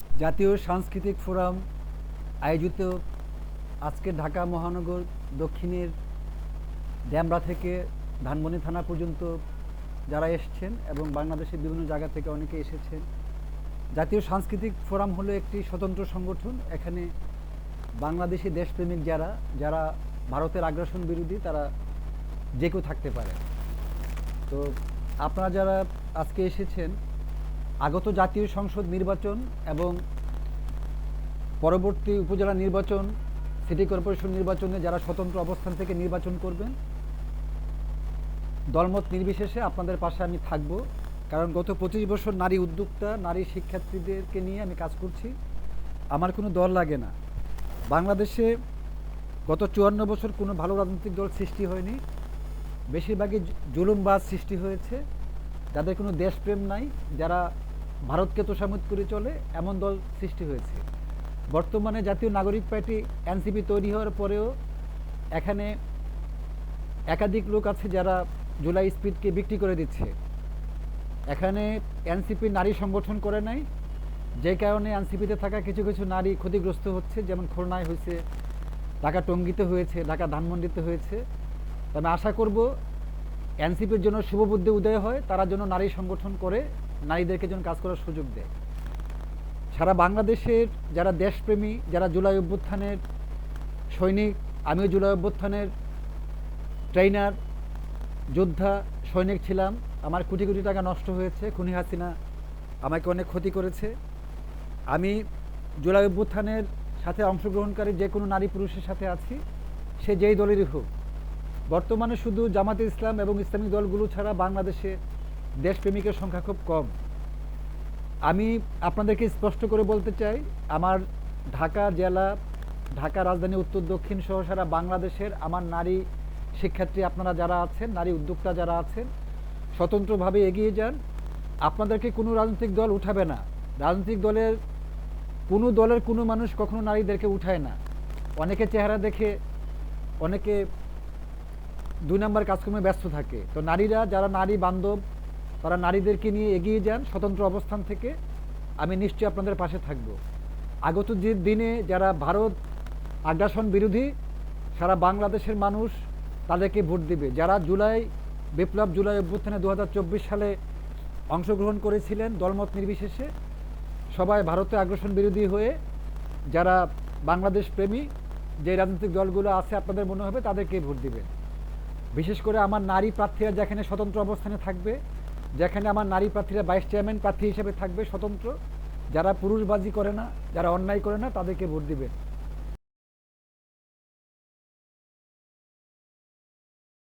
জাতীয় সাংস্কৃতিক ফোরাম আয়োজিত আজকে ঢাকা মহানগর দক্ষিণের ড্যামরা থেকে ধানমনি থানা পর্যন্ত যারা এসছেন এবং বাংলাদেশের বিভিন্ন জায়গা থেকে অনেকে এসেছেন। জাতীয় সাংস্কৃতিক ফোরাম হলো একটি স্বতন্ত্র সংগঠন। এখানে বাংলাদেশি দেশপ্রেমিক যারা যারা ভারতের আগ্রাসন বিরোধী, তারা যে কেউ থাকতে পারে। তো আপনারা যারা আজকে এসেছেন আগত জাতীয় সংসদ নির্বাচন এবং পরবর্তী উপজেলা নির্বাচন, সিটি কর্পোরেশন নির্বাচনে যারা স্বতন্ত্র অবস্থান থেকে নির্বাচন করবেন, দলমত নির্বিশেষে আপনাদের পাশে আমি থাকব। কারণ গত পঁচিশ বছর নারী উদ্যোক্তা, নারী শিক্ষার্থীদেরকে নিয়ে আমি কাজ করছি। আমার কোনো দল লাগে না। বাংলাদেশে গত চুয়ান্ন বছর কোনো ভালো রাজনৈতিক দল সৃষ্টি হয়নি। বেশিরভাগই জুলুমবাজ সৃষ্টি হয়েছে। যাদের কোনো দেশপ্রেম নাই, যারা ভারতকে তোষামত করে চলে, এমন দল সৃষ্টি হয়েছে। বর্তমানে জাতীয় নাগরিক পার্টি এনসিপি তৈরি হওয়ার পরেও এখানে একাধিক লোক আছে যারা জুলাই স্পিডকে বিক্রি করে দিচ্ছে। এখানে এনসিপি নারী সংগঠন করে নাই, যে কারণে এনসিপিতে থাকা কিছু কিছু নারী ক্ষতিগ্রস্ত হচ্ছে, যেমন খুলনায় হয়েছে, ঢাকা টঙ্গিতে হয়েছে, ঢাকা ধানমন্ডিতে হয়েছে। আমি আশা করব এনসিপির জন্য শুভবুদ্ধি উদয় হয়, তারা যেন নারী সংগঠন করে নারীদেরকে যেন কাজ করার সুযোগ দেয়। সারা বাংলাদেশের যারা দেশপ্রেমী, যারা জুলাই অভ্যুত্থানের সৈনিক, আমিও জুলাই অভ্যুত্থানের ট্রেনার যোদ্ধা, সৈনিক ছিলাম। আমার কোটি কোটি টাকা নষ্ট হয়েছে, খুনি হাসিনা আমাকে অনেক ক্ষতি করেছে। আমি জুলাই অভ্যুত্থানের সাথে অংশগ্রহণকারী যে কোনো নারী পুরুষের সাথে আছি, সে যেই দলেরই হোক। বর্তমানে শুধু জামাতে ইসলাম এবং ইসলামিক দলগুলো ছাড়া বাংলাদেশে দেশপ্রেমিকের সংখ্যা খুব কম। আমি আপনাদেরকে স্পষ্ট করে বলতে চাই, আমার ঢাকা জেলা, ঢাকা রাজধানী, উত্তর, দক্ষিণ সহ সারা বাংলাদেশের আমার নারী শিক্ষার্থী আপনারা যারা আছেন, নারী উদ্যোক্তা যারা আছেন, স্বতন্ত্রভাবে এগিয়ে যান। আপনাদেরকে কোনো রাজনৈতিক দল উঠাবে না। রাজনৈতিক দলের, কোনো দলের কোনো মানুষ কখনো নারীদেরকে উঠায় না। অনেকে চেহারা দেখে, অনেকে দুই নম্বর কাজকর্মে ব্যস্ত থাকে। তো নারীরা, যারা নারী বান্ধব তারা নারীদেরকে নিয়ে এগিয়ে যান স্বতন্ত্র অবস্থান থেকে। আমি নিশ্চয়ই আপনাদের পাশে থাকব। আগত যে দিনে যারা ভারত আগ্রাসন বিরোধী, সারা বাংলাদেশের মানুষ তাদেরকে ভোট দিবে। যারা জুলাই, বিপ্লব জুলাই অভ্যুত্থানে দু হাজার চব্বিশ সালে অংশগ্রহণ করেছিলেন দলমত নির্বিশেষে, সবাই ভারতে আগ্রাসন বিরোধী হয়ে, যারা বাংলাদেশ প্রেমী, যে রাজনৈতিক দলগুলো আছে আপনাদের মনে হবে তাদেরকে ভোট দিবেন। বিশেষ করে আমার নারী প্রার্থীরা যেখানে স্বতন্ত্র অবস্থানে থাকবে যেখানে আমার নারী প্রার্থীরা ভাইস চেয়ারম্যান প্রার্থী হিসেবে থাকবে স্বতন্ত্র। যারা পুরুষবাজি করে না, যারা অন্যায় করে না, তাদেরকে ভোট দিবেন